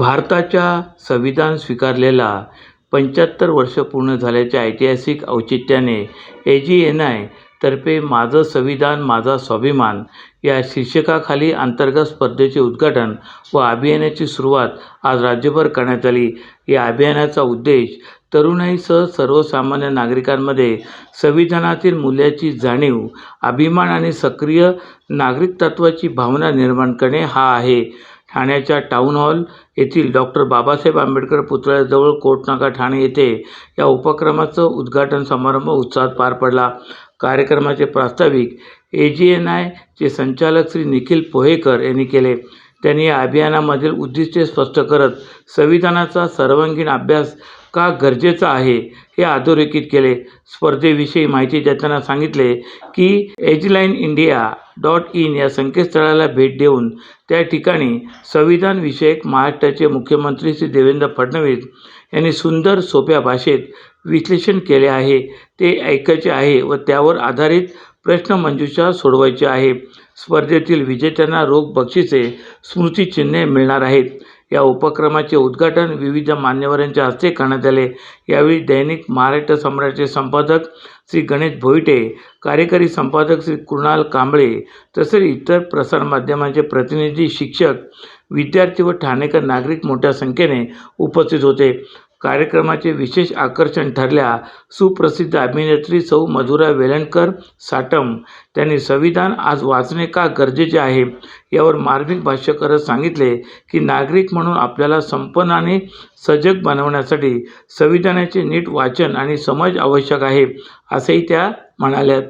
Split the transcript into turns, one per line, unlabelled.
भारताच्या संविधान स्वीकारलेला पंच्याहत्तर वर्ष पूर्ण झाल्याच्या ऐतिहासिक औचित्याने ए जी एन आय तर्फे माझं संविधान माझा स्वाभिमान या शीर्षकाखाली अंतर्गत स्पर्धेचे उद्घाटन व अभियानाची सुरुवात आज राज्यभर करण्यात आली. या अभियानाचा उद्देश तरुणाईसह सर्वसामान्य नागरिकांमध्ये संविधानातील मूल्याची जाणीव अभिमान आणि सक्रिय नागरिकत्वाची भावना निर्माण करणे हा आहे. ठाण्याच्या टाऊन हॉल येथील डॉक्टर बाबासाहेब आंबेडकर पुतळ्याजवळ कोटनाका ठाणे येथे या उपक्रमाचं उद्घाटन समारंभ उत्साहात पार पडला. कार्यक्रमाचे प्रास्ताविक ए जी एन आयचे संचालक श्री निखिल पोहेकर यांनी केले. त्यांनी या अभियानामधील उद्दिष्टे स्पष्ट करत संविधानाचा सर्वांगीण अभ्यास का गरजेचं आहे हे अधोरेखित केले. स्पर्धेविषयी माहिती देताना सांगितले की एजलाईन इंडिया डॉट इन या संकेतस्थळाला भेट देऊन त्या ठिकाणी संविधानविषयक महाराष्ट्राचे मुख्यमंत्री श्री देवेंद्र फडणवीस यांनी सुंदर सोप्या भाषेत विश्लेषण केले आहे. ते ऐकायचे आहे व त्यावर आधारित प्रश्नमंजुषा सोडवायची आहे. स्पर्धेतील विजेत्यांना रोख बक्षिसे स्मृतिचिन्हे मिळणार आहेत. या उपक्रमाचे उद्घाटन विविध मान्यवरांच्या हस्ते करण्यात आले. यावेळी दैनिक महाराष्ट्र सम्राटचे संपादक श्री गणेश भोईटे कार्यकारी संपादक श्री कृणाल कांबळे तसेच इतर प्रसारमाध्यमांचे प्रतिनिधी शिक्षक विद्यार्थी व ठाणेकर नागरिक मोठ्या संख्येने उपस्थित होते. कार्यक्रमाचे विशेष आकर्षण ठरल्या सुप्रसिद्ध अभिनेत्री सौ मधुरा वेलणकर साटम त्यांनी संविधान आज वाचणे का गरजेचे आहे यावर मार्मिक भाष्य करत सांगितले की नागरिक म्हणून आपल्याला संपन्न आणि सजग बनवण्यासाठी संविधानाचे नीट वाचन आणि समज आवश्यक आहे असेही त्या म्हणाल्यात.